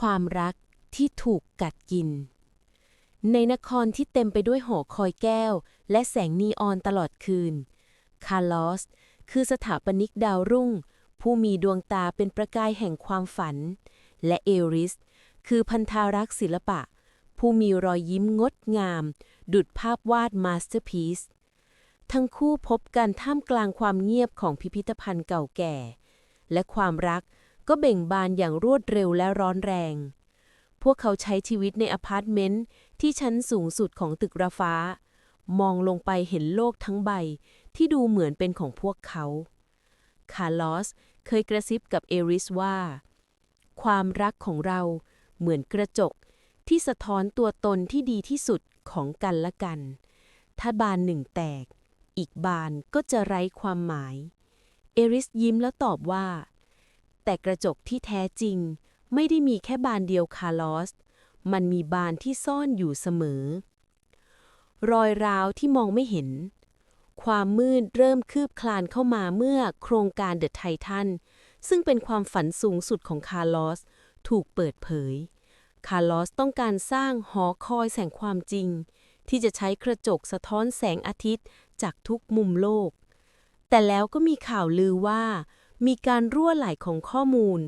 ความรักที่ถูกกัดกิน ในนครที่เต็มไปด้วยหอคอยแก้ว และแสงนีออนตลอดคืน คาร์ลอส คือสถาปนิกดาวรุ่ง ผู้มีดวงตาเป็นประกายแห่งความฝัน และเอริส คือพันธารักษ์ศิลปะ ผู้มีรอยยิ้มงดงาม ดุดภาพวาดมาสเตอร์พีซทั้งคู่พบกันท่ามกลางความเงียบของพิพิธภัณฑ์เก่าแก่ และความรัก ก็เบ่งบานอย่างรวดเร็วและร้อนแรง พวกเขาใช้ชีวิตในอพาร์ตเมนต์ที่ชั้นสูงสุดของตึกระฟ้า มองลงไปเห็นโลกทั้งใบที่ดูเหมือนเป็นของพวกเขา คาร์ลอสเคยกระซิบกับเอริสว่า ความรักของเราเหมือนกระจกที่สะท้อนตัวตนที่ดีที่สุดของกันและกัน ถ้าบานหนึ่งแตก อีกบานก็จะไร้ความหมาย เอริสยิ้มแล้วตอบว่า แต่กระจกที่แท้จริง ไม่ได้มีแค่บานเดียวคาร์ลอส มันมีบานที่ซ่อนอยู่เสมอ รอยร้าวที่มองไม่เห็น ความมืดเริ่มคืบคลานเข้ามาเมื่อโครงการเดอะไททันซึ่งเป็นความฝันสูงสุดของคาร์ลอส ถูกเปิดเผย คาร์ลอสต้องการสร้างหอคอยแสงความจริง ที่จะใช้กระจกสะท้อนแสงอาทิตย์จากทุกมุมโลก แต่แล้วก็มีข่าวลือว่า มีการรั่วไหลของข้อมูล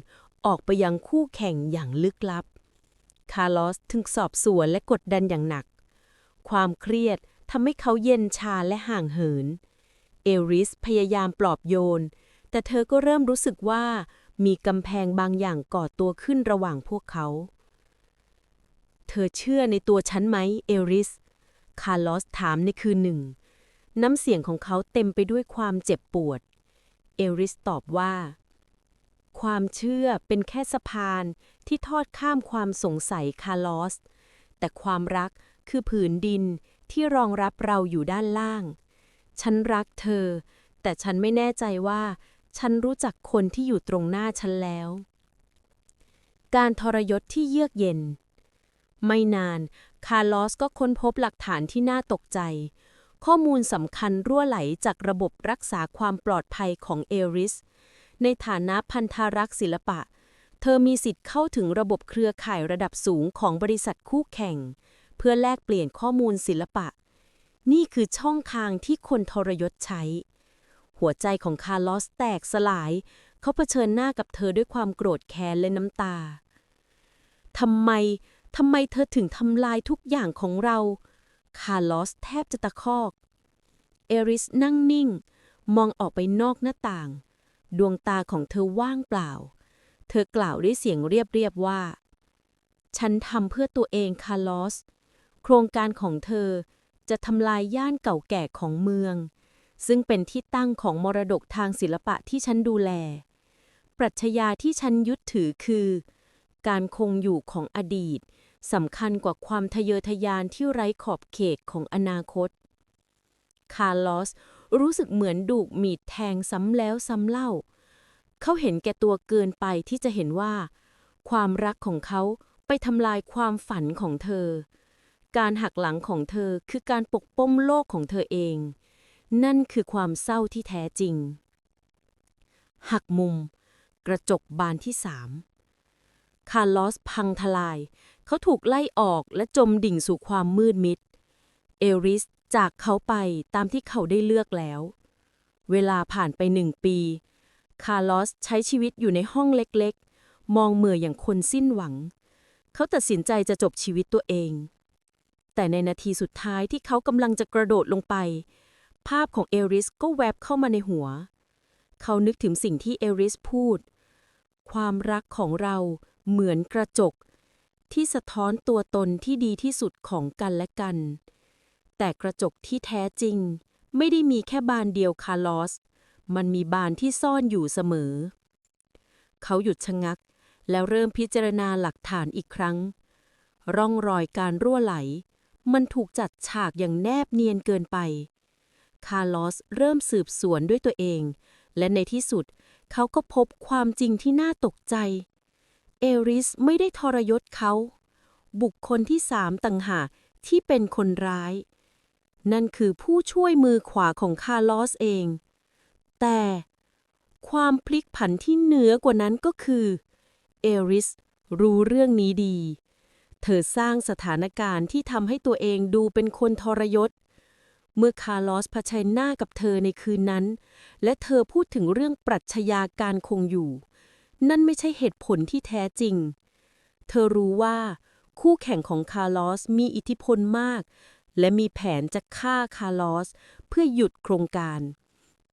ออกไปยังคู่แข่งอย่างลึกลับ คาร์ลอสถึงสอบสวนและกดดันอย่างหนัก ความเครียดทำให้เขาเย็นชาและห่างเหิน เอริสพยายามปลอบโยน แต่เธอก็เริ่มรู้สึกว่ามีกำแพงบางอย่างก่อตัวขึ้นระหว่างพวกเขา เธอเชื่อในตัวฉันไหม เอริส คาร์ลอสถามในคืนหนึ่ง น้ำเสียงของเขาเต็มไปด้วยความเจ็บปวด เอริสตอบว่า ความเชื่อเป็นแค่สะพานที่ทอดข้ามความสงสัยคาร์ลอส แต่ความรักคือผืนดินที่รองรับเราอยู่ด้านล่าง ฉันรักเธอ แต่ฉันไม่แน่ใจว่า ฉันรู้จักคนที่อยู่ตรงหน้าฉันแล้ว การทรยศที่เยือกเย็น ไม่นาน คาร์ลอสก็ค้นพบหลักฐานที่น่าตกใจ ข้อมูลสำคัญรั่วไหลจากระบบรักษาความปลอดภัยของเอริส ในฐานะพันธารักษ์ศิลปะ เธอมีสิทธิ์เข้าถึงระบบเครือข่ายระดับสูงของบริษัทคู่แข่ง เพื่อแลกเปลี่ยนข้อมูลศิลปะ นี่คือช่องทางที่คนทรยศใช้ หัวใจของคาร์ลอสแตกสลาย เขาเผชิญหน้ากับเธอด้วยความโกรธแค้นและน้ำตาทำไมทำไมเธอถึงทำลายทุกอย่างของเรา คาร์ลอสแทบจะตะคอก เอริสนั่งนิ่ง มองออกไปนอกหน้าต่าง ดวงตาของเธอว่างเปล่า เธอกล่าวด้วยเสียงเรียบๆว่า ฉันทำเพื่อตัวเองคาร์ลอส โครงการของเธอจะทำลายย่านเก่าแก่ของเมือง ซึ่งเป็นที่ตั้งของมรดกทางศิลปะที่ฉันดูแล ปรัชญาที่ฉันยึดถือคือ การคงอยู่ของอดีต สำคัญกว่าความทะเยอทะยานที่ไร้ขอบเขตของอนาคต คาร์ลอสรู้สึกเหมือนดูกมีดแทงซ้ำแล้วซ้ำเล่า เขาเห็นแก่ตัวเกินไปที่จะเห็นว่า ความรักของเขาไปทำลายความฝันของเธอ การหักหลังของเธอคือการปกป้องโลกของเธอเอง นั่นคือความเศร้าที่แท้จริง หักมุม กระจกบานที่สามคาร์ลอสพังทลาย เขาถูกไล่ออกและจมดิ่งสู่ความมืดมิด เอริสจากเขาไปตามที่เขาได้เลือกแล้ว เวลาผ่านไปหนึ่งปี คาร์ลอสใช้ชีวิตอยู่ในห้องเล็กๆ มองเมื่ออย่างคนสิ้นหวัง เขาตัดสินใจจะจบชีวิตตัวเอง แต่ในนาทีสุดท้ายที่เขากำลังจะกระโดดลงไป ภาพของเอริสก็แวบเข้ามาในหัว เขานึกถึงสิ่งที่เอริสพูด ความรักของเราเหมือนกระจก ที่สะท้อนตัวตนที่ดีที่สุดของกันและกัน แต่กระจกที่แท้จริง ไม่ได้มีแค่บานเดียวคาร์ลอส มันมีบานที่ซ่อนอยู่เสมอ เขาหยุดชะงัก แล้วเริ่มพิจารณาหลักฐานอีกครั้ง ร่องรอยการรั่วไหล มันถูกจัดฉากอย่างแนบเนียนเกินไป คาร์ลอสเริ่มสืบสวนด้วยตัวเอง และในที่สุดเขาก็พบความจริงที่น่าตกใจ เอริสไม่ได้ทรยศเขา บุคคลที่สามต่างหากที่เป็นคนร้าย นั่นคือผู้ช่วยมือขวาของคาร์ลอสเอง แต่ความพลิกผันที่เหนือกว่านั้นก็คือเอริสรู้เรื่องนี้ดี เธอสร้างสถานการณ์ที่ทำให้ตัวเองดูเป็นคนทรยศ เมื่อคาร์ลอสเผชิญหน้ากับเธอในคืนนั้น และเธอพูดถึงเรื่องปรัชญาการคงอยู่ นั่นไม่ใช่เหตุผลที่แท้จริง เธอรู้ว่า คู่แข่งของคาร์ลอสมีอิทธิพลมาก และมีแผนจะฆ่าคาร์ลอสเพื่อหยุดโครงการ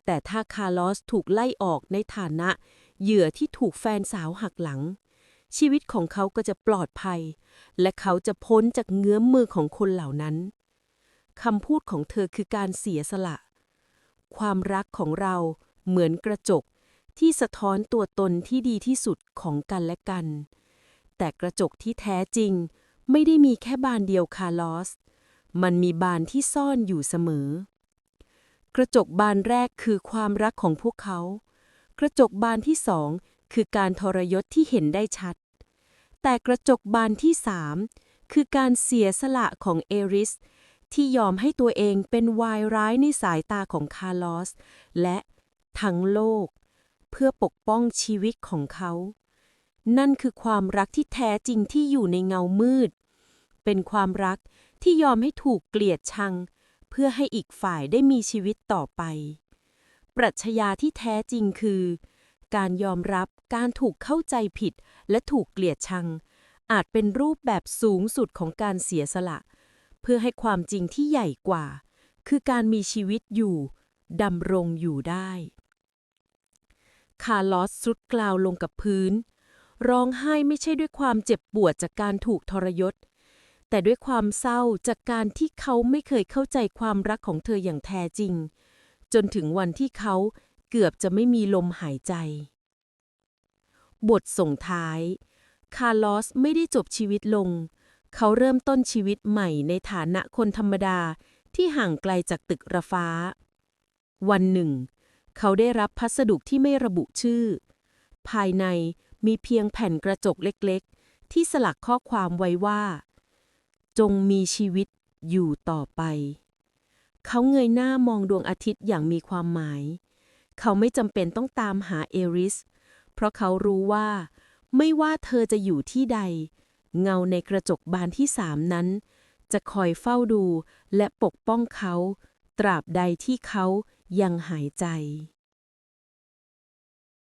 แต่ถ้าคาร์ลอสถูกไล่ออกในฐานะเหยื่อที่ถูกแฟนสาวหักหลัง ชีวิตของเขาก็จะปลอดภัย และเขาจะพ้นจากเงื้อมมือของคนเหล่านั้นคำพูดของเธอคือการเสียสละ ความรักของเราเหมือนกระจก ที่สะท้อนตัวตนที่ดีที่สุดของกันและกัน แต่กระจกที่แท้จริง ไม่ได้มีแค่บานเดียวคาร์ลอส มันมีบานที่ซ่อนอยู่เสมอ กระจกบานแรกคือความรักของพวกเขา กระจกบานที่สองคือการทรยศที่เห็นได้ชัด แต่กระจกบานที่สามคือการเสียสละของเอริส ที่ยอมให้ตัวเองเป็นวายร้ายในสายตาของคาร์ลอส และทั้งโลก พื่อปกป้องชีวิตของเขา นั่นคือความรักที่แท้จริงที่อยู่ในเงามืด เป็นความรักที่ยอมให้ถูกเกลียดชัง เพื่อให้อีกฝ่ายได้มีชีวิตต่อไป ปรัชญาที่แท้จริงคือ การยอมรับการถูกเข้าใจผิดและถูกเกลียดชัง อาจเป็นรูปแบบสูงสุดของการเสียสละ เพื่อให้ความจริงที่ใหญ่กว่า คือการมีชีวิตอยู่ดำรงอยู่ได้ คาร์ลอสสุดกล่าวลงกับพื้น ร้องไห้ไม่ใช่ด้วยความเจ็บปวดจากการถูกทรยศ แต่ด้วยความเศร้าจากการที่เขาไม่เคยเข้าใจความรักของเธออย่างแท้จริง จนถึงวันที่เขาเกือบจะไม่มีลมหายใจ บทส่งท้าย คาร์ลอสไม่ได้จบชีวิตลง เขาเริ่มต้นชีวิตใหม่ในฐานะคนธรรมดาที่ห่างไกลจากตึกระฟ้า วันหนึ่ง เขาได้รับพัสดุที่ไม่ระบุชื่อ ภายในมีเพียงแผ่นกระจกเล็กๆ ที่สลักข้อความไว้ว่า จงมีชีวิตอยู่ต่อไป เขาเงยหน้ามองดวงอาทิตย์อย่างมีความหมาย เขาไม่จำเป็นต้องตามหาเอริส เพราะเขารู้ว่า ไม่ว่าเธอจะอยู่ที่ใด เงาในกระจกบานที่สามนั้น จะคอยเฝ้าดูและปกป้องเขา ตราบใดที่เขา ยังหายใจ